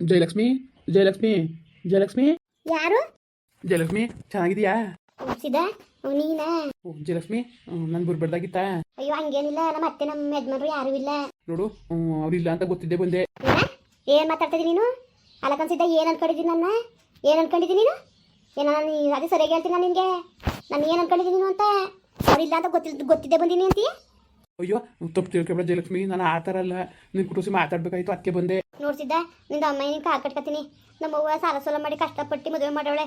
ಜಯಲಕ್ಷ್ಮಿ ಜಯಲಕ್ಷ್ಮಿ ಜಯಲಕ್ಷ್ಮಿ ಯಾರು? ಜಯಲಕ್ಷ್ಮಿ ಚೆನ್ನಾಗಿದ್ಯಾ ನೀನಾ? ಓ ಜಯಲಕ್ಷ್ಮಿ ನನ್ ಬುರ್ಬಡ್ದಾಗಿತ್ತ ಅಯ್ಯೋ ಹಂಗೇನಿಲ್ಲ ನಮ್ಮ ಅತ್ತೆ ನಮ್ಮ ಯಜಮಾನ್ರು ಯಾರು ಇಲ್ಲ. ನೋಡು ಅವ್ರಿಲ್ಲ ಅಂತ ಗೊತ್ತಿದ್ದೆ ಬಂದೆ. ಏನ? ಮಾತಾಡ್ತಿದ್ದೀನಿ ನೀನು? ಅಲ್ಲಕನ್ಸಿದ್ದ ಏನ್ ಅನ್ಕೊಂಡಿದ್ದೀನಿ ನನ್ನ? ಏನ್ ಅನ್ಕೊಂಡಿದ್ದೀನಿ ನೀನು? ಏನ ನಾನು ಅದೇ ಸರಿಯಾಗಿ ಹೇಳ್ತೀನಿ ನಾನು ನಿನಗೆ. ನಾನು ಏನ್ ಅನ್ಕೊಂಡಿದ್ದೀನಿ ನೀನು ಅಂತ? ಅವ್ರಿಲ್ಲ ಅಂತ ಗೊತ್ತಿ ಗೊತ್ತಿದ್ದೆ ಬಂದಿನಿ ಅಂತೀಯ? ಅಯ್ಯೋ ತಪ್ಪು ತಿಳ್ಕೊಬೇಡ ಜಯಲಕ್ಷ್ಮಿ ನಾನು ಆ ಥರ ಅಲ್ಲ. ನಿನ್ನ ಕುಟುಂಬ ಮಾತಾಡ್ಬೇಕಾಯ್ತು ಅದಕ್ಕೆ ಬಂದೆ. ನೋಡ್ಸಿದ್ದ ನಿಂದ ಅಮ್ಮ ನೀನು ಕಾಲ್ ಕಟ್ಕೊತೀನಿ. ನಮ್ಮ ಅವ್ವ ಸಾಲ ಸೋಲ ಮಾಡಿ ಕಷ್ಟಪಟ್ಟು ಮದುವೆ ಮಾಡವಳೆ.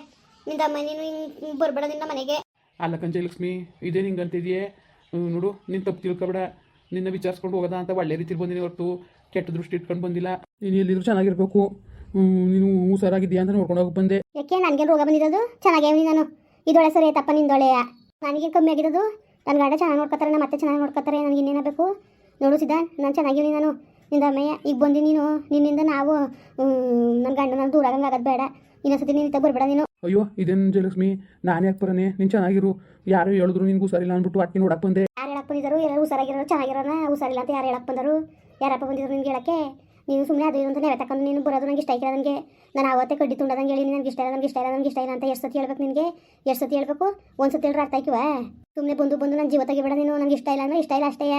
ನಿಂದ ನೀನು ಹಿಂಗೆ ಬರ್ಬೇಡ ನಿನ್ನ ಮನೆಗೆ. ಅಲಕಂಜಯ ಲಕ್ಷ್ಮಿ ಇದೇ ನಿಂಗೆ ಅಂತಿದೆಯೇ? ನೋಡು ನೀನು ತಪ್ಪು ತಿಳ್ಕೊಬೇಡ. ನಿನ್ನ ವಿಚಾರಿಸ್ಕೊಂಡು ಹೋಗೋದ ಅಂತ ಒಳ್ಳೆ ರೀತಿ ಬಂದಿನಿ ಹೊರತು. ಕೆಟ್ಟ ದೃಷ್ಟಿ ಇಟ್ಕೊಂಡು ಬಂದಿಲ್ಲ. ನೀನು ಎಲ್ಲಿದ್ರು ಚೆನ್ನಾಗಿರ್ಬೇಕು. ನೀನು ಹುಷಾರಾಗಿದ್ದೀಯಾ ಅಂತ ನೋಡ್ಕೊಂಡು ಹೋಗಿ ಬಂದೆ. ಯಾಕೆ? ನನಗೆ ರೋಗ ಬಂದಿರೋದು? ಚೆನ್ನಾಗೇ ನಾನು. ಇದೊಳೆ ಸರಿ ಆಯ್ತಪ್ಪ ನಿಂದೊಳೆ ನನಗೆ ಕಮ್ಮಿ ಆಗಿರೋದು? ನನ್ನ ಗಂಡ ಚೆನ್ನಾಗಿ ನೋಡ್ಕೊತಾರೆ ನಮ್ಮ ಮತ್ತೆ ಚೆನ್ನಾಗಿ ನೋಡ್ಕೊತಾರೆ ನನಗೆ ಇನ್ನೇನ ಬೇಕು? ನೋಡು ಸಿದ್ಧ ನಾನು ಚೆನ್ನಾಗಿವ್ನಿ ನಾನು. ನಿಂದ ಅಮ್ಮಯ್ಯ ಈಗ ಬಂದು ನೀನು ನಿನ್ನಿಂದ ನಾವು ನನ್ನ ಗಂಡನ ನಾನು ದೂರ ಆಗಂಗೆ ಆಗೋದು ಬೇಡ. ಇನ್ನೊಂದ್ಸತಿ ನೀನು ಇತ್ತ ಬರ್ಬೇಡ ನೀನು. ಅಯ್ಯೋ ಇದೇನು ಜಯಲಕ್ಷ್ಮಿ? ನಾನು ಯಾಕೆ ಬರನೆ? ನೀನು ಚೆನ್ನಾಗಿರು. ಯಾರು ಹೇಳಿದ್ರು ನಿನ್ಗೆ ಹುಷಾರಿಲ್ಲ ಅಂದ್ಬಿಟ್ಟು ಅಟ್ಟಿ ನೋಡಕ್ ಬಂದೆ. ಯಾರು ಹೇಳಕ್ ಬಂದಿದ್ರು ಯಾರು ಹುಷಾರಾಗಿರೋ ಚೆನ್ನಾಗಿರೋಣ ಹುಷಾರಿಲ್ಲ ಅಂತ ಯಾರು ಹೇಳಕ್ ಬಂದರು? ಯಾರಪ್ಪ ಬಂದಿದ್ರು ನಿನ್ಗೆ ಹೇಳಕ್ಕೆ? ನೀನು ಸುಮ್ಮನೆ ಅದು ಇದಂತ ಅಂತ ನೆವೆ ತಕೊಂಡು ನೀನು ಬರೋದು ನಂಗೆ ಇಷ್ಟ ಇಲ್ಲ ನನಗೆ ನಾನು ಅವತ್ತೇ ಕಡ್ಡಿ ತುಂಡದಂಗೆ ಹೇಳಿ ನನಗೆ ಇಷ್ಟ ಇಲ್ಲ ನನಗೆ ಇಷ್ಟ ಇಲ್ಲ ನನಗೆ ಇಷ್ಟ ಇಲ್ಲ ಅಂತ ಎಷ್ಟು ಸತಿ ಹೇಳ್ಬೇಕು ನಿನಗೆ? ಎಷ್ಟು ಸತಿ ಹೇಳ್ಬೇಕು? ಒಂದು ಸತಿ ಹೇಳ್ರೆ ಅರ್ಥ ಆಯ್ಕಿವ? ಸುಮ್ಮನೆ ಬಂದು ಬಂದು ನನ್ನ ಜೀವ ತೆಗಿಬೇಡ ನೀನು ನನಗೆ ಇಷ್ಟ ಇಲ್ಲ ಅಂದ್ರೆ ಇಷ್ಟ ಇಲ್ಲ ಅಷ್ಟೇ.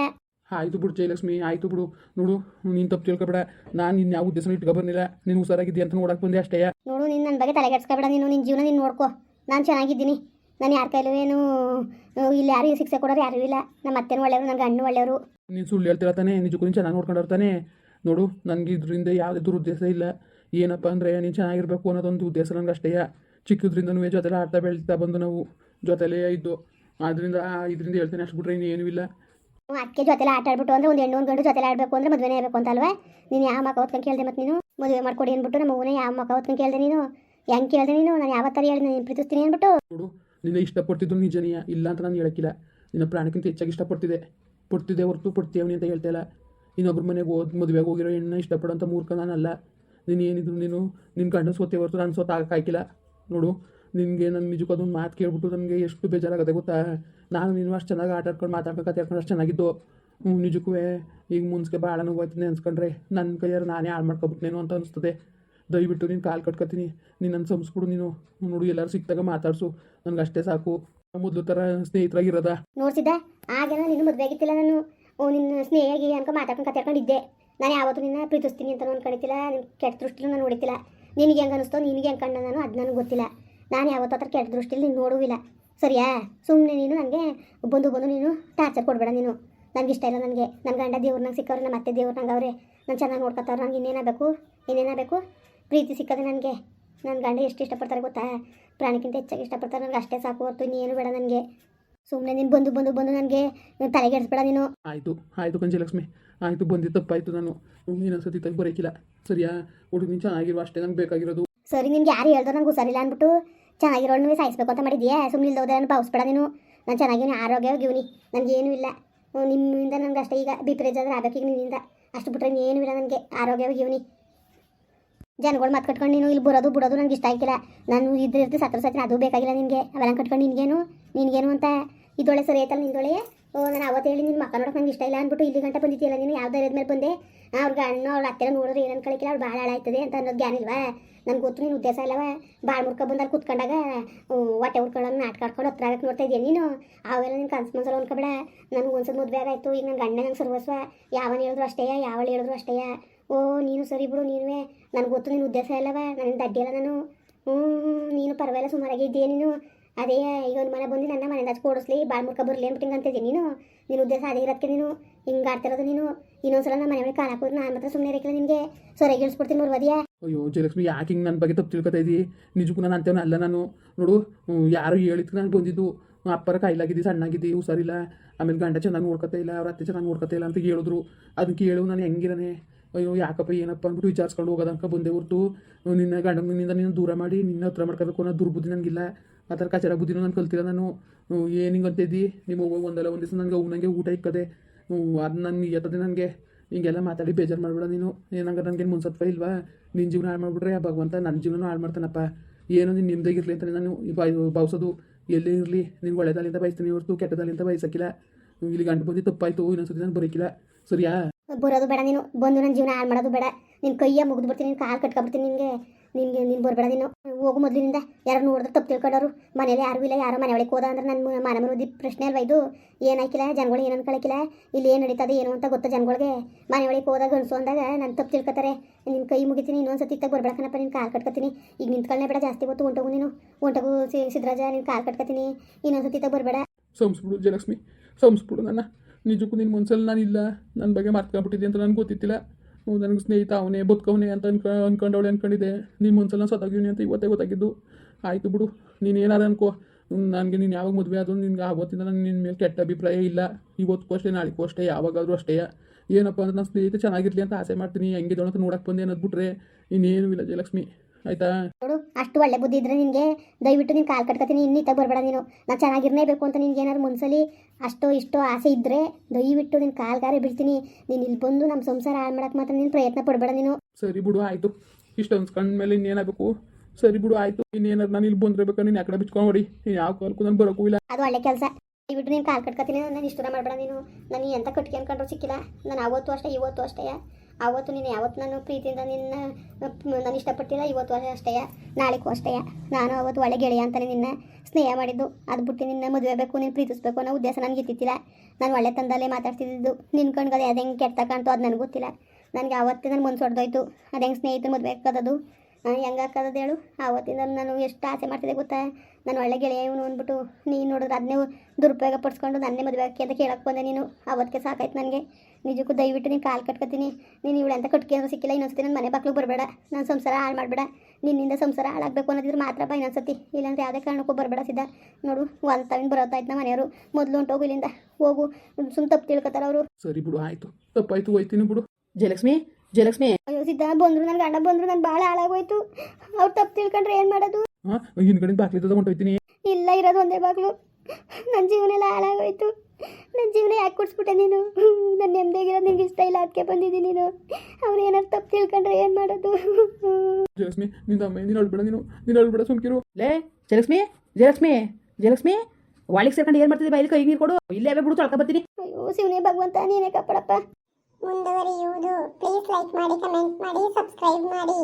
ಆಯಿತು ಬಿಡು ಜಯಲಕ್ಷ್ಮಿ ಆಯಿತು ಬಿಡು. ನೋಡು ನೀನು ತಪ್ಪು ತಿಳ್ಕೊಬೇಡ. ನಾನು ನಿನ್ನ ಯಾವ ಉದ್ದೇಶ ಇಟ್ಕೊ ಬಂದಿಲ್ಲ ನೀನು ಹುಷಾರಾಗಿದ್ದೀಯ ಅಂತ ನೋಡಕ್ಕೆ ಬಂದೆ ಅಷ್ಟೇ. ನೋಡು ನೀನು ನನ್ನ ಬಗ್ಗೆ ತಲೆಗೆಡ್ಸ್ಕೊಬೇಡ ನೀನು ನಿನ್ನ ಜೀವನ ನೀನು ನೋಡ್ಕೊ. ನಾನು ಚೆನ್ನಾಗಿದ್ದೀನಿ. ನಾನು ಯಾರ ಕೈಲೂ ಏನು ಇಲ್ಲಿ ಯಾರು ಶಿಕ್ಷೆ ಕೊಡೋರು ಯಾರೂ ಇಲ್ಲ. ನಮ್ಮ ಅತ್ತೆನೂ ಒಳ್ಳೆಯವರು ನನ್ನ ಗಂಡು ಒಳ್ಳೆಯವರು. ನೀನು ಸುಳ್ಳು ಹೇಳ್ತಿರ ತಾನೆ? ನಿಜಕ್ಕೂ ನೀನು ಚೆನ್ನಾಗಿ ನೋಡ್ಕೊಂಡಿರ್ತಾನೆ ನೋಡು ನನಗೆ ಇದರಿಂದ ಯಾವುದೇ ದುರುದ್ದೇಶ ಇಲ್ಲ. ಏನಪ್ಪ ಅಂದರೆ ನೀನು ಚೆನ್ನಾಗಿರ್ಬೇಕು ಅನ್ನೋದೊಂದು ಉದ್ದೇಶ ನನಗೆ ಅಷ್ಟೇ ಚಿಕ್ಕದ್ರಿಂದನೂ ಜೊತೆಲೆ ಆಡ್ತಾ ಬೆಳೀತಾ ಬಂದು ನಾವು ಜೊತೆಲೇ ಇದ್ದು. ಆದ್ದರಿಂದ ಇದರಿಂದ ಹೇಳ್ತೇನೆ ಅಷ್ಟು ಬಿಟ್ರೆ ಇನ್ನೇನೂ ಇಲ್ಲ. ಅದಕ್ಕೆ ಜೊತೆಲೆ ಆಟ ಆಡ್ಬಿಟ್ಟು ಅಂದ್ರೆ ಒಂದು ಹೆಣ್ಣು, ಒಂದು ಗಂಡು ಜೊತೆಲೆ ಆಡಬೇಕು ಅಂದ್ರೆ ಮದುವೆನೇ ಆಗಬೇಕು ಅಂತ ಅಲ್ವಾ ನೀನು ಯಾವ ಮಕ್ಕ ಹೊತ್ಕೊಂಡು ಕೇಳಿದೆ ಮತ್ತೆ ನೀನು? ಮದುವೆ ಮಾಡ್ಕೊಡಿ ಅಂದ್ಬಿಟ್ಟು ನಮ್ಮ ಮಗುನೇ ಯಾವ ಮಕ್ಕ ಹೊತ್ಕೊಂಡು ಕೇಳಿದೆ ನೀನು? ಹೆಂಗೆ ಕೇಳಿದೆ ನೀನು? ನಾನು ಯಾವತ್ತರ ಹೇಳಿ ನೀನು ಪ್ರೀತಿಸ್ತೀನಿ ಅಂದ್ಬಿಟ್ಟು. ನೋಡು, ನಿನ್ನ ಇಷ್ಟಪಡ್ತಿದ್ದು ನಿಜನೀಯ ಇಲ್ಲ ಅಂತ ನಾನು ಹೇಳಕ್ಕಿಲ್ಲ. ನಿನ್ನ ಪ್ರಾಣಕ್ಕಿಂತ ಹೆಚ್ಚಾಗಿ ಇಷ್ಟಪಡ್ತಿದ್ದೆ. ಪಡ್ತಿದ್ದೆ ಹೊರತು ಪಡ್ತೀವನಿ ಅಂತ ಹೇಳ್ತಾ ಇಲ್ಲ. ಇನ್ನೊಬ್ರ ಮನೆಗೆ ಹೋದ್, ಮದುವೆಗೆ ಹೋಗಿರೋ ಹೆಣ್ಣು ಇಷ್ಟಪಡೋಂಥ ಮೂರ್ಖ ನಾನಲ್ಲ. ನೀನು ಏನಿದ್ರು ನೀನು ನಿನ್ನ ಗಂಡನ ಸೋತೆ ಹೊರತು ನಾನು ಸೋತ ಹಾಕಿಲ್ಲ. ನೋಡು ನಿನಗೆ ನನ್ನ ನಿಜಕ್ಕೂ ಅದೊಂದು ಮಾತು ಕೇಳ್ಬಿಟ್ಟು ನನಗೆ ಎಷ್ಟು ಬೇಜಾರಾಗುತ್ತೆ ಗೊತ್ತಾ? ನಾನು ನೀನು ಅಷ್ಟು ಚೆನ್ನಾಗಿ ಆಟ ಆಡ್ಕೊಂಡು ಮಾತಾಡ್ಕೊಂಡು ಕತೆ ಅಷ್ಟು ಚೆನ್ನಾಗಿದ್ದು. ಹ್ಞೂ ನಿಜಕ್ಕೂ ಈಗ ಮುಂಚೆ ಭಾಳ ಹೋಗ್ತೀನಿ ಅನ್ಸ್ಕೊಂಡ್ರೆ ನನ್ನ ಕೈಯಾರ ನಾನೇ ಹಾಳು ಮಾಡ್ಕೊಬಿಟ್ಟೇನು ಅಂತ ಅನಿಸ್ತದೆ. ದಯವಿಟ್ಟು ನೀನು ಕಾಲು ಕಟ್ಕೊತೀನಿ. ನೀನು ನನ್ನ ಸಂಸ್ಬಿಡು ನೀನು. ನೋಡು, ಎಲ್ಲರೂ ಸಿಕ್ತಾಗ ಮಾತಾಡ್ಸು. ನನಗೆ ಅಷ್ಟೇ ಸಾಕು. ಮೊದಲು ಥರ ಸ್ನೇಹಿತರಾಗಿರೋದ? ನೋಡ್ಸಿದ್ದೆ? ಆಗೇನೋ ನಿನ್ನ ಮದುವೆ ಆಗಿತ್ತಿಲ್ಲ ನಾನು. ಓ, ನಿನ್ನ ಸ್ನೇಹಿಗೆ ಅನ್ಕೊ ಮಾತಾಡ್ಕೊಂಡು ಕತ್ಯಾಡ್ಕೊಂಡಿದ್ದೆ ನಾನು ಯಾವತ್ತೂ ನಿನ್ನ ಪ್ರೀತಿಸ್ತೀನಿ ಅಂತ ಅನ್ಕೊಂಡಿದ್ದಿಲ್ಲ. ನಿನ್ನ ಕೆಟ್ಟ ದೃಷ್ಟಿಲೂ ನಾನು ನೋಡಿತಿಲ್ಲ ನಿನಗೆ ಹೆಂಗೆ ಅನಿಸ್ತೋ, ನಿನಗೆ ಹೆಂಗೆ ಕಂಡ ನಾನು ಅದು ನನಗೆ ಗೊತ್ತಿಲ್ಲ. ನಾನು ಯಾವತ್ತೂ ಹತ್ರ ಕೆಟ್ಟ ದೃಷ್ಟಿಲಿ ನೀನು ನೋಡುವಿಲ್ಲ ಸರಿಯಾ? ಸುಮ್ಮನೆ ನೀನು ನನಗೆ ಬಂದು ಬಂದು ನೀನು ಟಾರ್ಚರ್ ಕೊಡಬೇಡ ನೀನು. ನನಗೆ ಇಷ್ಟ ಇಲ್ಲ ನನಗೆ ನನ್ನ ಗಂಡ ದೇವ್ರು ನಂಗೆ ಸಿಕ್ಕವ್ರೆ ನಮ್ಮ ಅತ್ತೆ ದೇವ್ರು ನಂಗೆ ಅವರೇ. ನಾನು ಚೆನ್ನಾಗಿ ನೋಡ್ಕೊತಾರೆ ನಂಗೆ ಇನ್ನೇನಾಗಬೇಕು ಇನ್ನೇನಾಗಬೇಕು ಪ್ರೀತಿ ಸಿಕ್ಕದೆ ನನಗೆ. ನನ್ನ ಗಂಡ ಎಷ್ಟು ಇಷ್ಟಪಡ್ತಾರೆ ಗೊತ್ತಾ? ಪ್ರಾಣಿಗಿಂತ ಹೆಚ್ಚಾಗಿ ಇಷ್ಟಪಡ್ತಾರೆ ನನಗೆ. ಅಷ್ಟೇ ಸಾಕು ಹೊರತು ಇನ್ನೇನು ಬೇಡ ನನಗೆ. ಸುಮ್ಮನೆ ನೀನು ಬಂದು ಬಂದು ಬಂದು ನನಗೆ ತಲೆಗೆಡಿಸ್ಬೇಡ ನೀನು. ಆಯಿತು ಆಯಿತು ಕಂಜಲಕ್ಷ್ಮಿ ಆಯಿತು, ಬಂದಿದ್ದು ತಪ್ಪಾಯಿತು ನಾನು. ಇನ್ನೊಂದ್ಸತಿ ತಗ ಬರೋಕಿಲ್ಲ ಸರಿಯಾ? ಹುಡುಗ ನೀನು ಚೆನ್ನಾಗಿರುವ ಅಷ್ಟೇ, ನಂಗೆ ಬೇಕಾಗಿರೋದು. ಸರಿ, ನಿನ್ಗೆ ಯಾರು ಹೇಳ್ದೋ ನಂಗೆ ಹುಷಾರಿಲ್ಲ ಅಂದ್ಬಿಟ್ಟು ಚೆನ್ನಾಗಿರೋಳು ಸಾಯಿಸ್ಬೇಕು ಅಂತ ಮಾಡಿದ್ಯಾ? ಸುಮ್ಮನೆ ಇಲ್ದೋದ್ರೆ ನಾನು ಭಾವಿಸ್ಬೇಡ ನೀನು. ನಾನು ಚೆನ್ನಾಗಿವ್ನಿ ಆರೋಗ್ಯವಾಗಿವ್ನಿ ನನಗೇನು ಇಲ್ಲ. ನಿಮ್ಮಿಂದ ನನಗೆ ಅಷ್ಟೇ. ಈಗ ಬಿ ಪ್ರೇಜ್ ಆದರೆ ಆಗಬೇಕು ನಿನ್ನಿಂದ. ಅಷ್ಟು ಬಿಟ್ರೆ ಏನೂ ಇಲ್ಲ ನನಗೆ. ಆರೋಗ್ಯವಾಗಿವ್ನಿ ಜನಗಳು ಮತ್ತೆ ಕಟ್ಕೊಂಡು ನೀನು ಇಲ್ಲಿ ಬರೋದು ಬಿಡೋದು ನನಗೆ ಇಷ್ಟ ಆಗಿಲ್ಲ. ನಾನು ಇದ್ರ ಇರ್ತಿ ಸತ್ರ ಸತ್ರ ಅದು ಬೇಕಾಗಿಲ್ಲ ನಿನಗೆ. ಅವೆಲ್ಲ ಕಟ್ಕೊಂಡು ನಿನಗೇನು? ನಿನಗೇನು ಅಂತ? ಇದೊಳೆ ಸರಿ ಆಯ್ತಲ್ಲ ನಿಂದೊಳೆ? ಓ, ನಾನು ಅವತ್ತು ಹೇಳಿ ನಿನ್ನ ಮಕ್ಕ ನೋಡೋಕೆ ನಂಗೆ ಇಷ್ಟ ಇಲ್ಲ ಅಂದ್ಬಿಟ್ಟು ಇಲ್ಲಿ ಗಂಟೆ ಬಂದಿದ್ದೀಯಲ್ಲ ನೀನು? ಯಾವ ಧೈರ್ಯದ ಮೇಲೆ ಬಂದೆ? ಅವ್ರಿಗೆ ಅಣ್ಣ ಅವ್ರ ಹತ್ತಿರ ನೋಡಿದ್ರೆ ಏನು ಕಳಿಕಿಲ್ಲ ಅವ್ಳು ಭಾಳ ಹಾಳಾಯ್ತದೆ ಅಂತ ಅನ್ನೋದು ಜ್ಞಾನ ಇಲ್ವಾ? ನನಗೆ ಗೊತ್ತು, ನೀನು ಉದ್ದೇಶ ಇಲ್ಲವ? ಭಾಳ ಮುರ್ಕ ಬಂದಾಗ ಕುತ್ಕೊಂಡಾಗ ಹೊಟ್ಟೆ ಉಟ್ಕೊಳ್ಳೋಂಗೆ ನಾಟಕ ಆಡ್ಕೊಂಡು ಹತ್ರ ಆಗಕ್ಕೆ ನೋಡ್ತಾ ಇದೆಯಾ ನೀನು? ಅವೆಲ್ಲ ನಿನ್ನ ಕನ್ಸು ಮನ್ಸಲ್ಲ ಅನ್ಕೊಬೇಡ ನನಗೆ ಒಂದ್ಸಲ ಮದುವೆ ಆಗಾಯ್ತು, ಈಗ ನನ್ನ ಗಂಡ ನಂಗೆ ಸರ್ವಸ್ವ. ಯಾವನ್ ಹೇಳಿದ್ರು ಅಷ್ಟೇ ಯಾವಳು ಹೇಳಿದ್ರು ಅಷ್ಟೇ ಓ, ನೀನು ಸರಿ ಬಿಡು, ನೀನುವೇ. ನನಗೆ ಗೊತ್ತು ನಿನ್ನ ಉದ್ದೇಶ ಇಲ್ಲವ. ನನ್ನ ದಡ್ಡಿಯಲ್ಲ ನಾನು. ಹ್ಞೂ ನೀನು ಪರವಾಗಿಲ್ಲ, ಸುಮಾರಾಗಿ ಇದ್ದೀಯ ನೀನು? ಅದೇ, ಈಗ ಒಂದು ಮನೆ ಬಂದು ನನ್ನ ಮನೆ ಹಚ್ಚಿ ಕೊಡಿಸ್ಲಿ, ಬಾಳ್ ಮುಖ ಬರಲಿ ಅಂದ್ಬಿಟ್ಟು ನೀನು. ನಿನ್ನ ಉದ್ದೇಶ ಅದೇ ಇರೋದಕ್ಕೆ ನೀನು. ಹಿಂಗೆ ಆಡ್ತಿರೋದು ನೀನು. ಇನ್ನೊಂದ್ಸಲ ನಮ್ಮ ಮನೆ ಕಾಲ ಹಾಕೋದು ನಾನು ಮಾತ್ರ ಸುಮ್ಮನೆ ಇರಕ್ಕಿಲ್ಲ ನಿನಗೆ. ಸೊರೆಗೆ ಇಳಿಸ್ಬಿಡ್ತೀನಿ ವದಿಯ ಅಯ್ಯೋ, ಜಯಲಕ್ಷ್ಮಿ, ಯಾಕೆ ಹಿಂಗೆ ನನ್ನ ಬಗ್ಗೆ ತಪ್ಪು ತಿಳ್ಕೊತಾ ಇದ್ದೀ ನಿಜಕ್ಕೂ ನಾನು ಅಂತೇವನ ಅಲ್ಲ ನಾನು. ನೋಡು ಯಾರು ಹೇಳಿದ್ರು ನಾನು ಬಂದಿದ್ದು. ಅಪ್ಪರ ಕಾಯಿಲಾಗಿದ್ದಿ ಸಣ್ಣಾಗಿದ್ದಿ, ಹುಷಾರಿಲ್ಲ. ಆಮೇಲೆ ಗಂಡ ಚೆನ್ನಾಗಿ ನೋಡ್ಕೊತಾ ಇಲ್ಲ, ಅವ್ರ ಅತ್ತೆ ಚೆನ್ನಾಗಿ ನೋಡ್ಕೊತಾ ಇಲ್ಲ ಅಂತ ಹೇಳಿದ್ರು. ಅದಕ್ಕೆ ಹೇಳು ನಾನು ಹೆಂಗಿರನೆ? ಅಯ್ಯೋ, ಯಾಕಪ್ಪ, ಏನಪ್ಪ ಅಂದ್ಬಿಟ್ಟು ವಿಚಾರಿಸ್ಕೊಂಡು ಹೋಗೋದಂಕ ಬಂದೆ ಹೊರತು. ನಿನ್ನ ಗಂಡನಿಂದ ನೀನು ದೂರ ಮಾಡಿ, ನಿನ್ನ ಹತ್ರ ಮಾಡ್ಕೋಬೇಕು ಅನ್ನೋ ದುರ್ಬುದ್ಧಿ ನನಗಿಲ್ಲ ಆ ಥರ ಕಚಡ ಬುದ್ಧಿನೂ ನಾನು ಕಲ್ತಿಲ್ಲ. ನಾನು ಏನು ಹಿಂಗೆ ನಿಮ್ಮ ಅವ್ವ ಒಂದಲ್ಲ, ಒಂದು ದಿವಸ ನನಗೆ ನನಗೆ ಊಟ ಇಕ್ಕದೆ. ಅದು ನನಗೆ ಎತ್ತದೆ ನನಗೆ ಹಿಂಗೆಲ್ಲ ಮಾತಾಡಿ ಬೇಜಾರು ಮಾಡ್ಬಿಡ ನೀನು. ಏನಂಗ ನನಗೇನು ಮುನ್ಸತ್ವ ಇಲ್ವಾ? ನಿನ್ನ ಜೀವನ ಹಾಳು ಮಾಡಿಬಿಡ್ರಿ ಆ ಭಗವಂತ ನನ್ನ ಜೀವನ ಹಾಳು ಮಾಡ್ತಾನಪ್ಪ. ಏನೋ ನೀನು ನಿಮ್ದಾಗಿರಲಿ ಅಂತ ನಾನು. ಭಾವಿಸೋದು ಎಲ್ಲೇ ಇರಲಿ? ನಿನ್ಗೆ ಒಳ್ಳೆದಾಲಿಂದ ಬಯಸ್ತೀನಿ ಹೊರತು ಕೆಟ್ಟದಾಲಿಂದ ಬಯಸಕ್ಕಿಲ್ಲ. ಇಲ್ಲಿ ಗಂಟು ಬಂದು ತಪ್ಪಾಯ್ತು ಇನ್ನೊಂದ್ಸತಿ ನಾನು ಬರೋಕ್ಕಿಲ್ಲ ಸರಿಯಾ? ಬರೋದು ಬೇಡ ನೀನು. ಬಂದು ನನ್ನ ಜೀವನ ಹಾಳು ಮಾಡೋದು ಬೇಡ. ನಿನ್ನ ಕೈಯ ಮುಗಿದು ಬಿಡ್ತೀನಿ ಕಾಲು ಕಟ್ಕೊಬಿಡ್ತೀನಿ ನಿನಗೆ. ನಿನಗೆ ನೀನು ಬರಬೇಡ ನೀನು. ಹೋಗು ಮೊದಲಿನಿಂದ. ಯಾರು ನೋಡಿದ್ರೆ ತಪ್ಪು ತಿಳ್ಕೊಂಡವ್ರು. ಮನೇಲಿ ಯಾರು ಇಲ್ಲ, ಯಾರೋ ಮನೆ ಒಳಗೆ ಹೋದ ಅಂದ್ರೆ ನನ್ನ ಮನೆ ಪ್ರಶ್ನೆ ಅಲ್ವಾ ಇದು? ಏನಾಕಿಲ್ಲ ಜನಗಳು ಏನು ಅನ್ಕೊಳಕಿಲ್ಲ? ಇಲ್ಲಿ ಏನು ನಡೀತದೆ, ಏನು ಅಂತ ಗೊತ್ತ ಜನಗಳಿಗೆ? ಮನೆ ಒಳಗೆ ಹೋದಾಗ ಗಣಸು ಅಂದಾಗ ನಾನು ತಪ್ಪು ತಿಳ್ಕೊತಾರೆ. ನಿನ್ನ ಕೈ ಮುಗಿತೀನಿ, ಇನ್ನೊಂದು ಸತಿ ಇತ್ತಾಗ ಬರಬೇಡ ಕಣಪ್ಪ ನಿನ್ನ ಕಾಲು ಕಟ್ಕೊತೀನಿ. ಈಗ ನಿಂತ್ಕೊಳ್ಳೇ ಬೇಡ, ಜಾಸ್ತಿ ಹೊತ್ತು ಹೊಂಟೋಗು ನೀನು. ಹೊಂಟೋಗು ಸಿದ್ರಾಜ ನಿನ್ನ ಕಾಲು ಕಟ್ಕೊತೀನಿ. ಇನ್ನೊಂದು ಸತಿ ಇತ್ತಾಗ ಬರಬೇಡ. ಸಂಸ್ಬಿಡು ಜಯಲಕ್ಷ್ಮಿ. ಸಂಸ್ಬಿಡು ನನ್ನ. ನಿಜಕ್ಕೂ ನಿನ್ನ ಮನ್ಸಲ್ಲಿ ನಾನು ಇಲ್ಲ ನನ್ನ ಬಗ್ಗೆ ಮಾತಾಡ್ಬಿಟ್ಟಿದ್ದೆ ಅಂತ ನನಗೆ ಗೊತ್ತಿತ್ತಿಲ್ಲ. ನನಗೆ ಸ್ನೇಹಿತ ಅವನೇ, ಬದುಕವನೇ ಅಂತ ಅನ್ಕ, ಅನ್ಕೊಂಡವಳೆ ಅನ್ಕೊಂಡಿದ್ದೆ. ನಿನ್ನ ಸಲ ಸತ್ತಾಗಿವ್ನಿ ಅಂತ ಇವತ್ತೇ ಗೊತ್ತಾಗಿದ್ದು. ಆಯಿತು ಬಿಡು, ನೀನು ಏನಾರ ಅನ್ಕೋ. ನನಗೆ ನೀನು ಯಾವಾಗ ಮದುವೆ ಆದರೂ ನಿನ್ಗೆ ಆವತ್ತಿಂದ ನಾನು ನಿನ್ನ ಮೇಲೆ ಕೆಟ್ಟ ಅಭಿಪ್ರಾಯ ಇಲ್ಲ. ಇವತ್ತಿಗೂ ಅಷ್ಟೇ, ನಾಳೆಗೂ ಅಷ್ಟೇ, ಯಾವಾಗಾದರೂ ಅಷ್ಟೇ. ಏನಪ್ಪ ಅಂದ್ರೆ ನನ್ನ ಸ್ನೇಹಿತ ಚೆನ್ನಾಗಿರಲಿ ಅಂತ ಆಸೆ ಮಾಡ್ತೀನಿ. ಹೆಂಗಿದ್ದಾಳೆ ಅಂತ ನೋಡಕ್ಕೆ ಬಂದೆ ಅನ್ನೋದು ಬಿಟ್ರೆ ಇನ್ನೇನು ಇಲ್ಲ ಜಯಲಕ್ಷ್ಮಿ. ಆಯಿತಾ? ನೋಡು ಅಷ್ಟು ಒಳ್ಳೆ ಬುದ್ಧಿ ಇದ್ರೆ ನಿನಗೆ ದಯವಿಟ್ಟು ನೀನು ಕಾಲು ಕಟ್ಕೊತೀನಿ ಇನ್ನು ಇತ್ತಾಗ ಬರಬೇಡ ನೀನು. ನಾನು ಚೆನ್ನಾಗಿರಲೇಬೇಕು ಅಂತ ನಿನ್ಗೆ ಏನಾದ್ರು ಮುನ್ಸಲಿ ಅಷ್ಟೋ ಇಷ್ಟೋ ಆಸೆ ಇದ್ರೆ ದಯವಿಟ್ಟು ನಿನ್ ಕಾಲ್ಗಾರೆ ಬಿಡ್ತೀನಿ ನೀನ್ ಇಲ್ಲಿ ಬಂದು ನಮ್ಮ ಸಂಸಾರ ಹಾಳು ಮಾಡಕ್ ಮಾತ್ರ ನೀನ್ ಪ್ರಯತ್ನ ಪಡಬೇಡ ನೀನು. ಸರಿ ಬಿಡು ಆಯಿತು. ಇಷ್ಟು ಅನ್ಸ್ಕೊಂಡ್ಮೇಲೆ ಇನ್ನೇನಾಗಬೇಕು ಸರಿ ಬಿಡು ಆಯಿತು. ಏನಾದ್ರು ನಾನು ಇಲ್ಲಿ ಬಂದಿರ್ಬೇಕು ನೀನು ಯಾಕಡೆ ಬಿಚ್ಕೊಂಡು ನೀನು ಯಾವ ಕಾಲಕ್ಕೂ ನಾನು ಬರೋಕ್ಕೂ ಇಲ್ಲ. ಅದು ಒಳ್ಳೆ ಕೆಲಸ. ದಯವಿಟ್ಟು ನೀನು ಕಾಲ್ ಕಟ್ಕೊತೀನಿ ನಾನು ಇಷ್ಟರ ಮಾಡಬೇಡ ನೀನು. ನಾನು ಎಂತ ಕಟ್ಕೆ ಅನ್ಕೊಂಡ್ರು ಸಿಕ್ಕಿಲ್ಲ. ನಾನು ಅವತ್ತು ಅಷ್ಟೇ ಇವತ್ತು ಅಷ್ಟೇ. ಅವತ್ತು ನೀನು ಯಾವತ್ತು ನಾನು ಪ್ರೀತಿಯಿಂದ ನಿನ್ನ ನಾನು ಇಷ್ಟಪಟ್ಟಿಲ್ಲ ಇವತ್ತು ಅಷ್ಟೇ ನಾಳೆಗೂ ಅಷ್ಟೇ ನಾನು ಅವತ್ತು ಒಳ್ಳೆ ಗೆಳೆಯ ಅಂತಲೇ ನಿನ್ನ ಸ್ನೇಹ ಮಾಡಿದ್ದು. ಅದು ಬಿಟ್ಟು ನಿನ್ನ ಮದುವೆ ಬೇಕು, ನೀನು ಪ್ರೀತಿಸ್ಬೇಕು ಅನ್ನೋ ಉದ್ದೇಶ ನನಗೆ ಇತ್ತಿತ್ತಿಲ್ಲ ನಾನು ಒಳ್ಳೆ ತಂದಲ್ಲೇ ಮಾತಾಡ್ತಿದ್ದು. ನಿನ್ನ ಕಣ್ಗಳು ಅದು ಹೆಂಗೆ ಕೆಟ್ಟ ಕಾಣ್ತೋ ಅದು ನನಗೆ ಗೊತ್ತಿಲ್ಲ. ನನಗೆ ಆವತ್ತೇ ನನ್ನ ಮನ್ಸು ಹೊಡೆದೋಯ್ತು ಅದು ಹೆಂಗೆ ಸ್ನೇಹಿತರು ಮದುವೆ ಹಾಕೋದು ಹೆಂಗೆ ಹಾಕೋದು ಹೇಳು? ಆವತ್ತಿಂದ ನಾನು ಎಷ್ಟು ಆಸೆ ಮಾಡ್ತಿದ್ದೆ ಗೊತ್ತಾ? ನಾನು ಒಳ್ಳೆ ಗೆಳೆಯ ಇವನು ಅಂದ್ಬಿಟ್ಟು ನೀನು ನೋಡಿದ್ರೆ ಅದನ್ನೇ ದುರುಪಯೋಗ ಪಡಿಸ್ಕೊಂಡು ನನ್ನೇ ಮದುವೆ ಹಾಕಿ ಅಂತ ಕೇಳಕ್ಕೆ ಬಂದೆ ನೀನು. ಅವತ್ತಿಗೆ ಸಾಕಾಯ್ತು ನನಗೆ. ನಿಜಕ್ಕೂ ದಯವಿಟ್ಟು ನೀನು ಕಾಲು ಕಟ್ಕೊತೀನಿ. ನೀನು ಇವಳು ಅಂತ ಕಟ್ಕೆ ಅಂದ್ರೆ ಸಿಕ್ಕಿಲ್ಲ. ಇನ್ನೊಂದ್ಸತಿ ನನ್ನ ಮನೆ ಬಾಕ್ಲು ಬರಬೇಡ. ನಾನು ಸಂಸಾರ ಹಾಳು ಮಾಡಬೇಡ. ನಿನ್ನಿಂದ ಸಂಸಾರ ಹಾಳಾಗಬೇಕು ಅನ್ನೋದಿದ್ರೆ ಮಾತ್ರ ಬಾ ಇನ್ನೊಂದ್ಸತಿ ಇಲ್ಲಾಂದ್ರೆ ಯಾವುದೇ ಕಾರಣಕ್ಕೂ ಬರಬೇಡ ಸಿದ್ಧ ನೋಡು ಒಂದು ತಾವಿನ ಬರೋತಾಯ್ತು ನಮ್ಮ ಮನೆಯವರು. ಮೊದಲು ಹೊಂಟೋಗು ಇಲ್ಲಿಂದ. ಹೋಗು. ಸುಮ್ ತಪ್ಪು ತಿಳ್ಕೊತಾರೆ ಅವರು. ಸರಿ ಬಿಡು ಆಯಿತು. ತಪ್ಪಾಯ್ತು ಹೋಯ್ತೀನಿ ಬಿಡು. ಜಯಲಕ್ಷ್ಮಿ ಜಯಲಕ್ಷ್ಮಿ. ಅಯ್ಯೋ ಸಿದ್ಧ ಬಂದರು ನನ್ನ ಗಂಡ ಬಂದರು ನಾನು ಭಾಳ ಹಾಳಾಗೋಯ್ತು. ಅವ್ರು ತಪ್ಪು ತಿಳ್ಕೊಂಡ್ರೆ ಏನು ಮಾಡೋದು? ಹಾಂ ಹಿಂದ್ಗಡೆ ಬಾಕ್ಲಿ ಹೊಂಟೋಯ್ತೀನಿ ಇಲ್ಲ ಇರೋದು ಒಂದೇ ಬಾಗ್ಲು. ನನ್ನ ಜೀವನ ಎಲ್ಲ ಹಾಳಾಗೋಯ್ತು. ನನ್ನ ಜೀವನ ಯಾಕೆ ಕೊಡಿಸ್ಬಿಟ್ಟೆ ನೀನು? ನನ್ನ ನೆಮ್ಮದಿಯಾಗಿರೋದು ನಿಂಗೆ ಇಷ್ಟ ಇಲ್ಲ ಅದಕ್ಕೆ ಬಂದಿದ್ದೀನಿ ನೀನು. ಅವ್ರು ಏನಾದ್ರು ತಪ್ಪು ತಿಳ್ಕೊಂಡ್ರೆ ಏನು ಮಾಡೋದು? ಜಯಲಕ್ಷ್ಮಿ ನಿನ್ನ ಅಮ್ಮ ನೀನು ಅಳ್ಬೇಡ ನೀನು? ನೀನು ಅಳ್ಬೇಡ ಸುಮ್ಕಿರು. ಲೇ ಜಯಲಕ್ಷ್ಮಿ ಜಯಲಕ್ಷ್ಮಿ ಜಯಲಕ್ಷ್ಮಿ ಒಳಗೆ ಸೇರ್ಕೊಂಡು ಏನು ಮಾಡ್ತಿದ್ದೆ? ಬೈಲಿ ಕೈಗೆ ನೀರು ಕೊಡು. ಇಲ್ಲೇ ಬಿಡು ತೊಳ್ಕೊ ಬರ್ತೀನಿ. ಅಯ್ಯೋ ಶಿವನೇ ಭಗವಂತ ನೀನೇ ಕಾಪಾಡಪ್ಪ ಮುಂದುವರಿಯುವುದು. ಪ್ಲೀಸ್ ಲೈಕ್ ಮಾಡಿ ಕಮೆಂಟ್ ಮಾಡಿ ಸಬ್ಸ್ಕ್ರೈಬ್ ಮಾಡಿ.